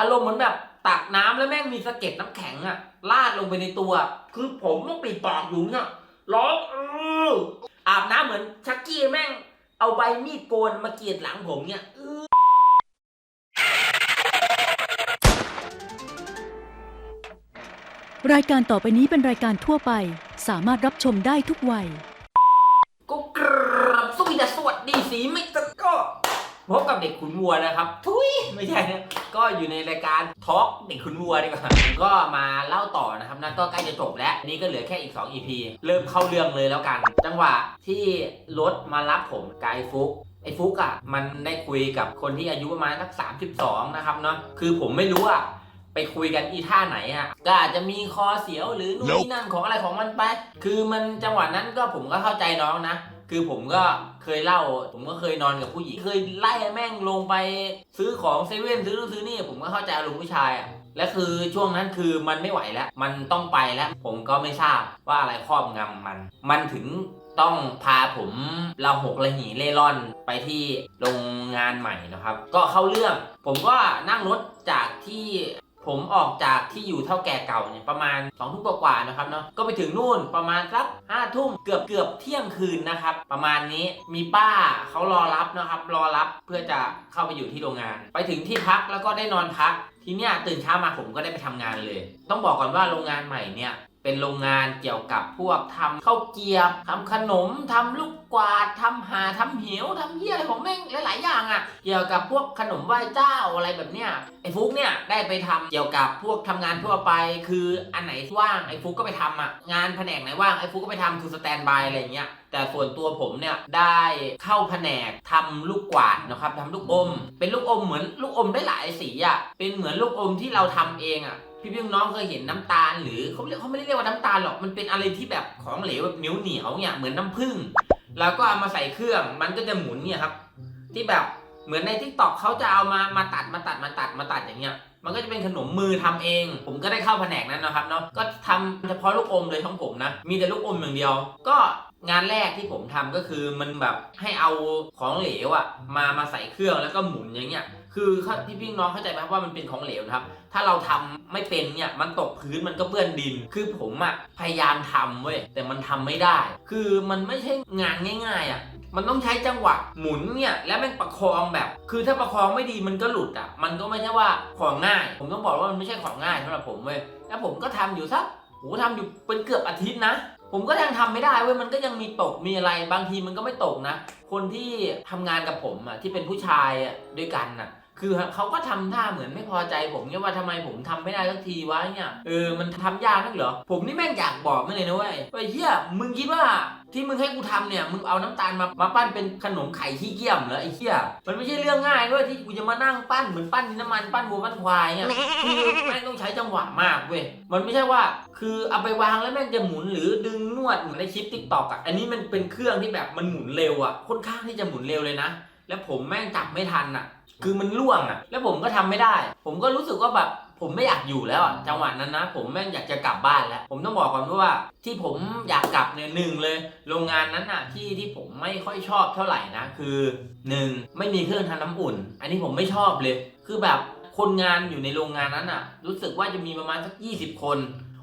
อารมณ์เหมือนแบบตักน้ำแล้วแม่งมีสะเก็ดน้ำแข็งอะลาดลงไปในตัว คือผมต้องปิดปากอยู่เนี่ยร้องเอออาบน้ำเหมือนชักกี้แม่ง เอาใบมีดโกนมาเกรียดหลังผมเนี่ยเออรายการต่อไปนี้เป็นรายการทั่วไป สามารถรับชมได้ทุกวัย ก็กราบสวัสดีสวัสดีสีไม่ตะก็ พบกับเด็กขุนวัวนะครับ ทุยไม่ใช่นะก็อยู่ในรายการทอล์กเด็กขุนวัวดีกว่าผมก็มาเล่าต่อนะครับนะก็ใกล้จะจบแล้วอันนี่ก็เหลือแค่อีก 2 EP เริ่มเข้าเรื่องเลยแล้วกัน จังหวะที่รถมารับผมไกลฟุกไอ้ฟุกอะมันได้คุยกับคนที่อายุประมาณสัก32 นะครับเนาะคือผมไม่รู้อะไปคุยกันอีท่าไหนอะก็อาจจะมีคอเสียวหรือนู่นนี่นั่นของอะไรของมันไป คือมันจังหวะนั้นก็ผมก็เข้าใจน้องนะ คือผมก็เคยเล่า ผมก็เคยนอนกับผู้หญิง เคยไล่แม่งลงไปซื้อของเซเว่นซื้อนู่นซื้อนี่ ผมก็เข้าใจอารมณ์ผู้ชายอะ และคือช่วงนั้นคือมันไม่ไหวแล้ว มันต้องไปแล้ว ผมก็ไม่ทราบว่าอะไรครอบงำมัน มันถึงต้องพาผมเราหกระหีเล่ร่อนไปที่โรงงานใหม่นะครับ ก็เข้าเรื่อง ผมก็นั่งรถจากที่ ผมออกจากที่อยู่เท่าแก่เก่าเนี่ยประมาณ2องทุ่มกว่าๆนะครับเนาะก็ไปถึงนู่นประมาณสักห้าทุ่มเกือบเกือบเที่ยงคืนนะครับ ประมาณนี้มีป้าเขารอรับนะครับ รอรับเพื่อจะเข้าไปอยู่ที่โรงงาน ไปถึงที่พักแล้วก็ได้นอนพัก ทีเนี้ยตื่นเช้ามาผมก็ได้ไปทำงานเลย ต้องบอกก่อนว่าโรงงานใหม่เนี่ย เป็นโรงงานเกี่ยวกับพวกทำข้าวเกรียบทำขนมทำลูกกวาดทำหาทำเหวทำเหี้ยอะไรของแม่งหลาย ๆ อย่างอะ่ะ เกี่ยวกับพวกขนมไหว้เจ้าอะไรแบบเนี้ยไอ้ฟุกเนี่ยได้ไปทำเกี่ยวกับพวกทำงานทั่วไป คืออันไหนว่างไอ้ฟุกก็ไปทำอะงานแผนกไหนว่างไอ้ฟุกก็ไปทำคือสแตนบายอะไรเงี้ยแต่ส่วนตัวผมเนี่ยได้เข้าแผนกทำลูกกวาดนะครับทำลูกอม เป็นลูกอมเหมือนลูกอมได้หลายสีอะเป็นเหมือนลูกอมที่เราทำเองอะ พี่พี่น้องเคยเห็นน้ำตาลหรือเขาเรียกเขาไม่ได้เรียกว่าน้ำตาลหรอกมันเป็นอะไรที่แบบของเหลวแบบเหนียวเหนียวเนี่ยเหมือนน้ำผึ้งแล้วก็เอามาใส่เครื่องมันก็จะหมุนเนี่ยครับ ที่แบบเหมือนในทิกตอกเขาจะเอามามาตัดมาตัดมาตัดมาตัดอย่างเงี้ย มันก็จะเป็นขนมมือทำเอง ผมก็ได้เข้าแผนกนั้นนะครับเนาะก็ทำเฉพาะลูกอมเลยของผมนะ มีแต่ลูกอมอย่างเดียว ก็งานแรกที่ผมทำก็คือมันแบบให้เอาของเหลวอะมามาใส่เครื่องแล้วก็หมุนอย่างเงี้ยคือพี่พี่น้องเข้าใจไหมว่ามันเป็นของเหลวนะครับ ถ้าเราทำไม่เป็นเนี่ยมันตกพื้นมันก็เปื้อนดิน คือผมอะพยายามทำเว้ยแต่มันทำไม่ได้ คือมันไม่ใช่งานง่ายๆอะมันต้องใช้จังหวะหมุนเนี่ยแล้วแม่งประคองแบบ คือถ้าประคองไม่ดีมันก็หลุดอะมันก็ไม่ใช่ว่าของง่าย ผมต้องบอกว่ามันไม่ใช่ของง่ายสำหรับผมเว้ยแล้วผมก็ทำอยู่สักโหทำอยู่เป็นเกือบอาทิตย์นะ ผมก็ยังทำไม่ได้เว้ยมันก็ยังมีตกมีอะไรบางทีมันก็ไม่ตกนะ คนที่ทำงานกับผมอะที่เป็นผู้ชายอะด้วยกันน่ะ คือเขาก็ทำท่าเหมือนไม่พอใจผมเนี่ยว่าทำไมผมทำไม่ได้สักทีวะเนี่ยเออมันทำยากนักเหรอผมนี่แม่งอยากบอกไม่เลยนะเว้ยว่าเฮียมึงคิดว่าที่มึงให้กูทำเนี่ยมึงเอาน้ำตาลมามาปั้นเป็นขนมไข่ขี้เกียมเหรอไอ้เฮียมันไม่ใช่เรื่องง่ายด้วยที่กูจะมานั่งปั้นเหมือนปั้นน้ำมันปั้นวัวปั้นควายเนี่ยคือแม่งต้องใช้จังหวะมากเว้ยมันไม่ใช่ว่า คือเอาไปวางแล้วแม่งจะหมุนหรือดึงนวดเหมือนในคลิปติ๊กตอกอะอันนี้มันเป็นเครื่องที่แบบมันหมุนเร็วอะค่อนข้างที่จะหมุนเร็วเลยนะ แล้วผมแม่งจับไม่ทันอะ คือมันล่วงอะ แล้วผมก็ทำไม่ได้ ผมก็รู้สึกว่าแบบผมไม่อยากอยู่แล้วอะจังหวะนั้นนะ ผมแม่งอยากจะกลับบ้านแล้ว ผมต้องบอกก่อนว่า ที่ผมอยากกลับเนี่ยหนึ่งเลย โรงงานนั้นอะที่ที่ผมไม่ค่อยชอบเท่าไหร่นะคือหนึ่งไม่มีเครื่องทำน้ำอุ่น อันนี้ผมไม่ชอบเลย คือแบบคนงานอยู่ในโรงงานนั้นอะ รู้สึกว่าจะมีประมาณสัก20 คน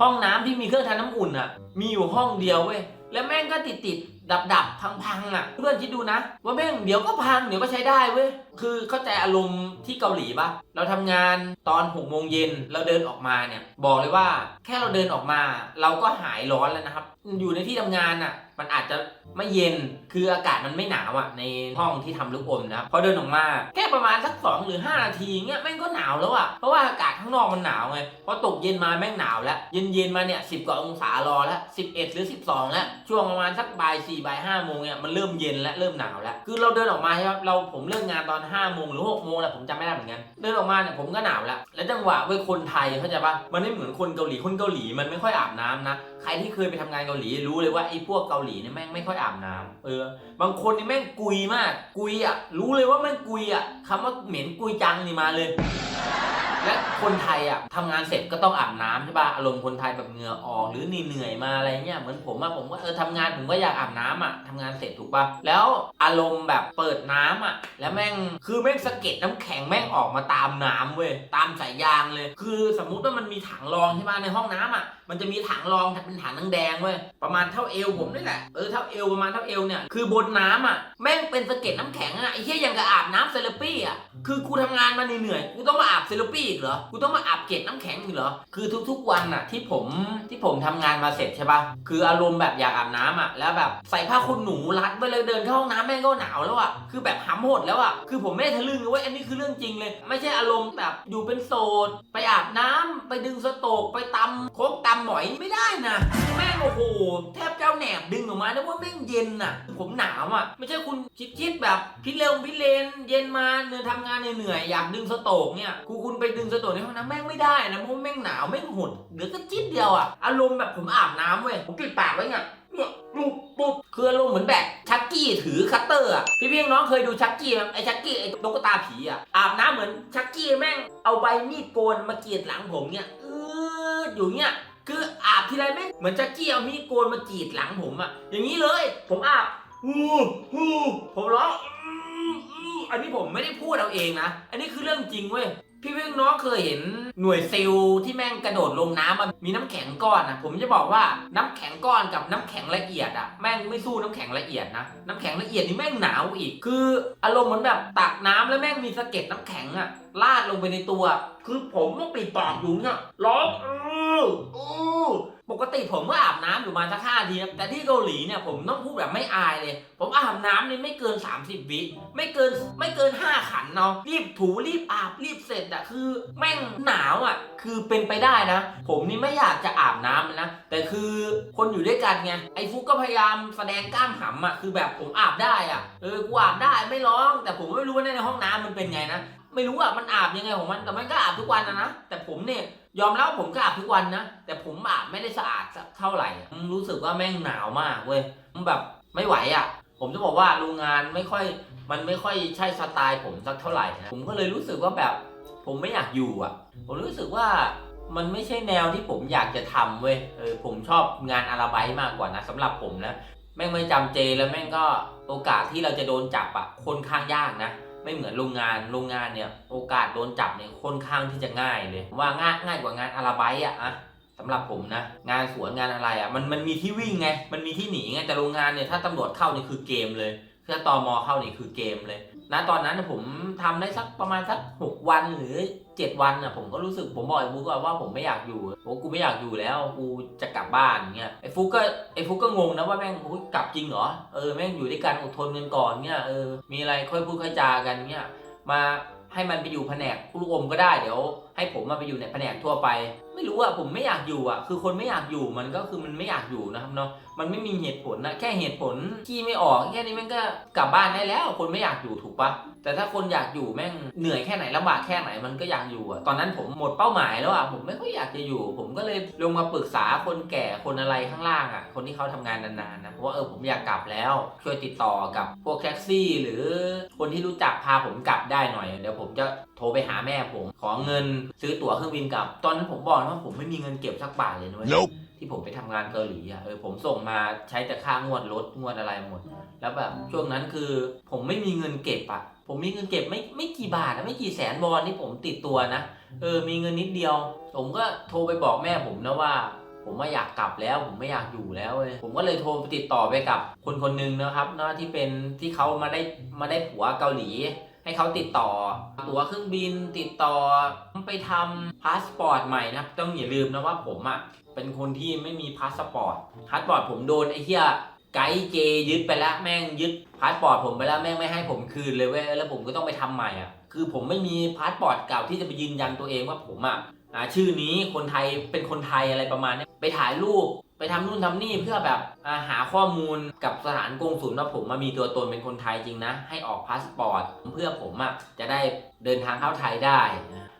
ห้องน้ำที่มีเครื่องทำน้ำอุ่นอะ มีอยู่ห้องเดียวเว้ยแล้วแม่งก็ติดติด ดับดับพังพังๆอะ เพื่อนคิดดูนะ ว่าแม่งเดี๋ยวก็พังเดี๋ยวก็ใช้ได้เว้ย คือเข้าใจอารมณ์ที่เกาหลีปะเราทำงานตอน6โมงเย็นเราเดินออกมาเนี่ย บอกเลยว่าแค่เราเดินออกมา เราก็หายร้อนแล้วนะครับ อยู่ในที่ทำงานอะ มันอาจจะไม่เย็นคืออากาศมันไม่หนาวอะในห้องที่ทำลูกอมนะครับพอเดินออกมาแค่ประมาณสัก2หรือ 5 นาทีเงี้ยแม่งก็หนาวแล้วอะเพราะว่าอากาศข้างนอกมันหนาวไงพอตกเย็นมาแม่งหนาวแล้วเย็นเย็นๆมาเนี่ยสิกว่าองศารอแล้ว11หรือ12แล้วช่วงประมาณสักบ่าย4บ่าย5โมงเนี่ยมันเริ่มเย็นแล้วเริ่มหนาวแล้วคือเราเดินออกมาใช่ไหมเราผมเลิกงานตอนห้าโมงหรือหกโมงแหละผมจำไม่ได้เหมือนกันเดินออกมาเนี่ยผมก็หนาวแล้วแล้วจังหวะเว้ยคนไทยเข้าใจปะมันไม่เหมือนคนเกาหลีคนเกาหลีมันไม่ค่อยอาบน้ำนะใครที่เคยไปทำงานเกาหลีรู้เลยว่าไอ้พวกเกาหลีเนี่ยแม่งไม่ค่อยอาบน้ำเออบางคนนี่แม่งกุยมากกุยอะรู้เลยว่าแม่งกุยอะคำว่าเหม็นกุยจังนี่มาเลย และคนไทยอะทำงานเสร็จก็ต้องอาบน้ำใช่ป่ะอารมณ์คนไทยแบบเหงื่อออกหรือเหนื่อยมาอะไรเงี้ยเหมือนผมอะผมก็เออทำงานผมก็อยากอาบน้ำอะทำงานเสร็จถูกป่ะแล้วอารมณ์แบบเปิดน้ำอะแล้วแม่งคือแม่งสะเก็ดน้ำแข็งแม่งออกมาตามน้ำเว้ยตามสายยางเลย คือสมมุติว่ามันมีถังรองใช่ป่ะในห้องน้ำอะ มันจะมีถังรองเป็นถังแดงเว้ยประมาณเท่าเอวผมนี่แหละเออเท่าเอวประมาณเท่าเอวเนี่ยคือบนน้ำอะแม่งเป็นสะเก็ดน้ำแข็งอะไอ้เหี้ยยังกับอาบน้ำเซเลปี้อะคือกูทำงานมาเหนื่อยกูต้องมาอาบเซเลปี้อีกเหรอกูต้องมาอาบเกล็ดน้ำแข็งอีกเหรอคือทุก ๆ วันน่ะที่ผมที่ผมทำงานมาเสร็จใช่ปะคืออารมณ์แบบอยากอาบน้ำอะแล้วแบบใส่ผ้าขนหนูรัดไปเลยเดินเข้าห้องน้ำแม่งก็หนาวแล้วอะคือแบบหำหดแล้วอะคือผมไม่ได้ทะลึ่งนะเว้ยอันนี้คือเรื่องจริงเลย ไม่ใช่อารมณ์แบบอยู่เป็นโสดไปอาบน้ำไปดึงสโตกไปตำโคกตำหมอยไม่ได้นะแม่งโอ้โหแทบเจ้าแหนบดึงออกมานะว่าแม่งเย็นน่ะ ผมหนาวอะ ไม่ใช่คุณคิดๆแบบพิเร็วพิเลน เย็นมาเดินทำงานเหนื่อยอยากดึงสโตกเนี่ยกูคุณไปดึงสโตกในห้องน้ำแม่งไม่ได้นะเพราะแม่งหนาวแม่งหดเหลือก็จิ๊ดเดียวอะอารมณ์แบบผมอาบน้ำเว้ยผมปิดปากไว้เนี่ยเนี่ยปุ๊บปุ๊บคืออารมณ์เหมือนแบบชักกี้ถือคัตเตอร์อะพี่พี่น้องเคยดูชักกี้ไหมไอ้ชักกี้ไอ้ตุ๊กตาผีอะอาบน้ำเหมือนชักกี้แม่งเอาใบมีดโกนมาเกียดหลังผมเนี่ยอืดอยู่เนี่ย คืออาบทีไรแม่งเหมือนจะเจี้ยวมีดโกนมากรีดหลังผมอะอย่างนี้เลย ผมอาบฮูฮูผมร้องอืมอืมอันนี้ผมไม่ได้พูดเอาเองนะ อันนี้คือเรื่องจริงเว้ย พี่พี่น้องเคยเห็นหน่วยซิลที่แม่งกระโดดลงน้ำมันมีน้ำแข็งก้อนนะผมจะบอกว่าน้ำแข็งก้อนกับน้ำแข็งละเอียดอะแม่งไม่สู้น้ำแข็งละเอียดนะน้ำแข็งละเอียดนี่แม่งหนาวอีก คืออารมณ์เหมือนแบบตักน้ำแล้วแม่งมีสะเก็ดน้ำแข็งอะลาดลงไปในตัว คือผมต้องปิดปากอยู่เนี่ยร้องอืออือ ปกติผมก็อาบน้ำอยู่มาสักห้าทีนะแต่ที่เกาหลีเนี่ยผมต้องพูดแบบไม่อายเลย ผมอาบน้ำนี่ไม่เกิน 30 วิไม่เกินไม่เกิน 5 ขันเนาะรีบถูรีบอาบรีบเสร็จอะคือแม่งหนาวอะคือเป็นไปได้นะ ผมนี่ไม่อยากจะอาบน้ำนะแต่คือคนอยู่ด้วยกันไงไอ้ฟุกก็พยายามแสดงกล้ามหำอะคือแบบผมอาบได้อะเออกูอาบได้ไม่ร้อง แต่ผมไม่รู้ว่าในห้องน้ำมันเป็นไงนะไม่รู้อะมันอาบยังไงของมันแต่มันก็อาบทุกวันนะนะแต่ผมเนี่ย ยอมรับว่าผมก็อาบทุกวันนะ แต่ผมอาบไม่ได้สะอาดสักเท่าไหร่รู้สึกว่าแม่งหนาวมากเว้ยมันแบบไม่ไหวอะผมจะบอกว่าโรงงานไม่ค่อย มันไม่ค่อยใช่สไตล์ผมสักเท่าไหร่นะผมก็เลยรู้สึกว่าแบบ ผมไม่อยากอยู่อะผมรู้สึกว่ามันไม่ใช่แนวที่ผมอยากจะทำเว้ยเออผมชอบงานอาราไบต์มากกว่านะสำหรับผมนะแม่งไม่จำเจแล้วแม่งก็โอกาสที่เราจะโดนจับอะค่อนข้างยากนะ ไม่เหมือนโรงงานโรงงานเนี่ยโอกาสโดนจับเนี่ยค่อนข้างที่จะง่ายเลยว่าง่ายง่ายกว่างานอาราไบต์อะอะสำหรับผมนะ งานสวนงานอะไรอะมันมันมีที่วิ่งไงมันมีที่หนีไงแต่โรงงานเนี่ยถ้าตำรวจเข้าเนี่ยคือเกมเลย ถ้าตอมอเข้านี่คือเกมเลยนะตอนนั้นเนยผมทำได้สักประมาณสักหกวันหรือเจ็ดวันอะผมก็รู้สึกผมบอกไอ้ฟุกว่าว่าผมไม่อยากอยู่โอ้กูไม่อยากอยู่แล้วกูจะกลับบ้านเงี้ยไอ้ฟุกก็ไอ้ฟุกก็งงนะว่าแม่งกลับจริงเหรอเออแม่งอยู่ด้วยกันอดทนกันก่อนเงี้ยเออมีอะไรค่อยพูดค่อยจากันเงี้ยมาให้มันไปอยู่แผนกลูกอมก็ได้เดี๋ยว ให้ผมมาไปอยู่ในแผนกทั่วไป ไม่รู้อะผมไม่อยากอยู่อะคือคนไม่อยากอยู่มันก็คือมันไม่อยากอยู่นะครับเนาะมันไม่มีเหตุผลนะแค่เหตุผลที่ไม่ออกแค่นี้แม่งก็กลับบ้านได้แล้ว คนไม่อยากอยู่ถูกปะแต่ถ้าคนอยากอยู่แม่งเหนื่อยแค่ไหนลำบากแค่ไหนมันก็อยากอยู่อะตอนนั้นผมหมดเป้าหมายแล้วอะผมไม่ค่อยอยากจะอยู่ ผมก็เลยลงมาปรึกษาคนแก่คนอะไรข้างล่างอะคนที่เขาทำงานนานๆนะเพราะว่าเออผมอยากกลับแล้วช่วยติดต่อกับพวกแท็กซี่ หรือคนที่รู้จักพาผมกลับได้หน่อย เดี๋ยวผมจะ โทรไปหาแม่ผม ขอเงินซื้อตั๋วเครื่องบินกลับ ตอนนั้นผมบอกนะว่าผมไม่มีเงินเก็บสักบาทเลยนะเว้ย Nope. ที่ผมไปทำงานเกาหลีอะเออผมส่งมาใช้แต่ค่างวดรถงวดอะไรหมด แล้วแบบช่วงนั้นคือผมไม่มีเงินเก็บอะ ผมมีเงินเก็บไม่ไม่กี่บาทนะไม่กี่แสนวอนที่ผมติดตัวนะเออมีเงินนิดเดียว ผมก็โทรไปบอกแม่ผมนะว่า ผมว่าอยากกลับแล้ว ผมไม่อยากอยู่แล้วเว้ยผมก็เลยโทรไปติดต่อไปกับคนคนหนึงนะครับเนาะที่เป็นที่เขามาได้มาได้ผัวเกาหลี ให้เขาติดต่อ ตั๋วเครื่องบินติดต่อไปทำพาสปอร์ตใหม่นะต้องอย่าลืมนะว่าผมอะเป็นคนที่ไม่มีพาสปอร์ตพาสปอร์ตผมโดนไอ้เหี้ยไกด์เจยึดไปแล้วแม่งยึดพาสปอร์ตผมไปแล้วแม่งไม่ให้ผมคืนเลยเว้ยแล้วผมก็ต้องไปทำใหม่อะคือผมไม่มีพาสปอร์ตเก่าที่จะไปยืนยันตัวเองว่าผมอะอ่าชื่อนี้คนไทยเป็นคนไทยอะไรประมาณเนี้ยไปถ่ายรูป ไปทำนู่นทำนี่เพื่อแบบหาข้อมูลกับสถานกงสุลว่าผมมามีตัวตนเป็นคนไทยจริงนะ ให้ออกพาสปอร์ตเพื่อผมอะจะได้เดินทางเข้าไทยได้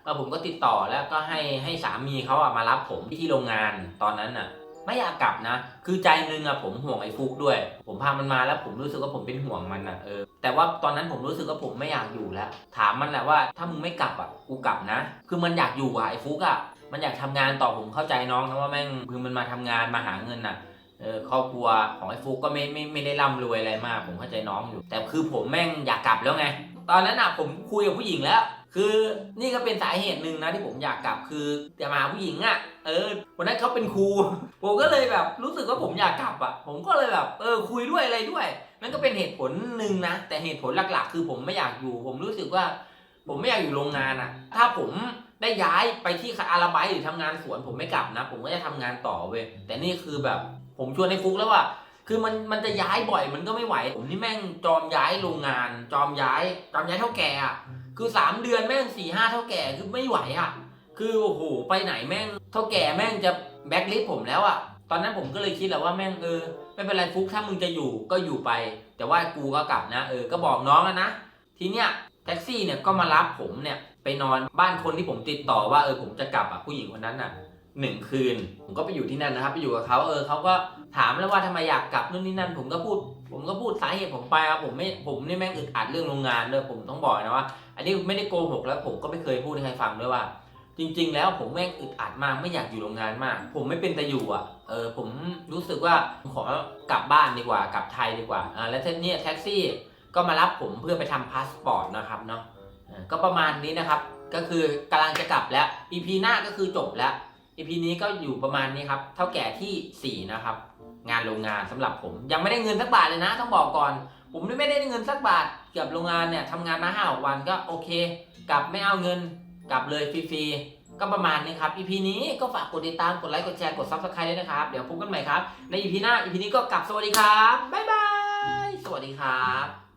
แล้วผมก็ติดต่อแล้วก็ให้ให้สามีเขาอะมารับผมที่โรงงานตอนนั้นอะไม่อยากกลับนะ คือใจนึงอะผมห่วงไอ้ฟุกด้วย ผมพามันมาแล้วผมรู้สึกว่าผมเป็นห่วงมันอะเออ แต่ว่าตอนนั้นผมรู้สึกว่าผมไม่อยากอยู่แล้ว ถามมันแหละว่าถ้ามึงไม่กลับอะกูกลับนะ คือมันอยากอยู่อะไอ้ฟุกอะ มันอยากทำงานต่อผมเข้าใจน้องนะว่าแม่งคือมันมาทำงานมาหาเงินน่ะเออครอบครัวของไอ้ฟุกก็ไม่ไม่ไม่ได้ร่ำรวยอะไรมากผมเข้าใจน้องอยู่ แต่คือผมแม่งอยากกลับแล้วไง ตอนนั้นอะผมคุยกับผู้หญิงแล้ว คือนี่ก็เป็นสาเหตุหนึ่งนะที่ผมอยากกลับคือจะมาผู้หญิงอะเออวันนั้นเขาเป็นครูผมก็เลยแบบรู้สึกว่าผมอยากกลับอะ ผมก็เลยแบบเออคุยด้วยอะไรด้วยนั่นก็เป็นเหตุผลหนึ่งนะแต่เหตุผลหลักๆ คือผมไม่อยากอยู่ ผมรู้สึกว่า ผมไม่อยากอยู่โรงงานอะถ้าผมได้ย้ายไปที่อาราไบต์หรือทำงานสวนผมไม่กลับนะ ผมก็จะทำงานต่อเว้ยแต่นี่คือแบบผมชวนให้ฟุกแล้วว่า คือมันมันจะย้ายบ่อยมันก็ไม่ไหว ผมนี่แม่งจอมย้ายโรงงาน จอมย้ายจอมย้ายเท่าแก่อะคือสามเดือนแม่งสี่ห้าเท่าแก่คือไม่ไหวอะคือโอ้โหไปไหนแม่งเท่าแก่แม่งจะแบ็คลิสต์ผมแล้วอะตอนนั้นผมก็เลยคิดแหละว่าแม่งเออไม่เป็นไรฟุกถ้ามึงจะอยู่ก็อยู่ไป แต่ว่ากูก็กลับนะ เออก็บอกน้องแล้วนะทีเนี้ย แท็กซี่เนี่ยก็มารับผมเนี่ยไปนอนบ้านคนที่ผมติดต่อว่าเออผมจะกลับอะผู้หญิงคนนั้นน่ะหนึ่งคืน ผมก็ไปอยู่ที่นั่นนะครับ ไปอยู่กับเขาเออเขาก็ถามแล้วว่าทำไมอยากกลับนู่นนี่นั่น ผมก็พูด ผมก็พูดสาเหตุผมไปครับผมไม่ผมนี่แม่งอึดอัดเรื่องโรงงานด้วยผมต้องบอกนะว่า อันนี้ไม่ได้โกหกแล้วผมก็ไม่เคยพูดให้ใครฟังด้วยว่า จริง ๆ แล้วผมแม่งอึดอัดมากไม่อยากอยู่โรงงานมาก ผมไม่เป็นต่อยู่อะเออผมรู้สึกว่าผมขอกลับบ้านดีกว่ากลับไทยดีกว่าอ่าแล้วเนี่ยแท็กซี่ ก็มารับผมเพื่อไปทำพาสปอร์ตนะครับเนาะก็ประมาณนี้นะครับ ก็คือกำลังจะกลับแล้ว EP หน้าก็คือจบแล้ว EP นี้ก็อยู่ประมาณนี้ครับ เท่าแก่ทีสี่4 นะครับ งานโรงงานสำหรับผม ยังไม่ได้เงินสักบาทเลยนะ ต้องบอกก่อน ผมไม่ได้เงินสักบาทเกี่ยวกับโรงงานเนี่ยทำงานมาห้าวันก็โอเค กลับไม่เอาเงินกลับเลยฟรีๆ ก็ประมาณนี้ครับ EP นี้ก็ฝากกดติดตาม กดไลค์ กดแชร์ กด Subscribe ด้วยนะครับ เดี๋ยวพบกันใหม่ครับ ใน EP หน้า EP นี้ก็กลับสวัสดีครับ บ๊ายบาย สวัสดีครับ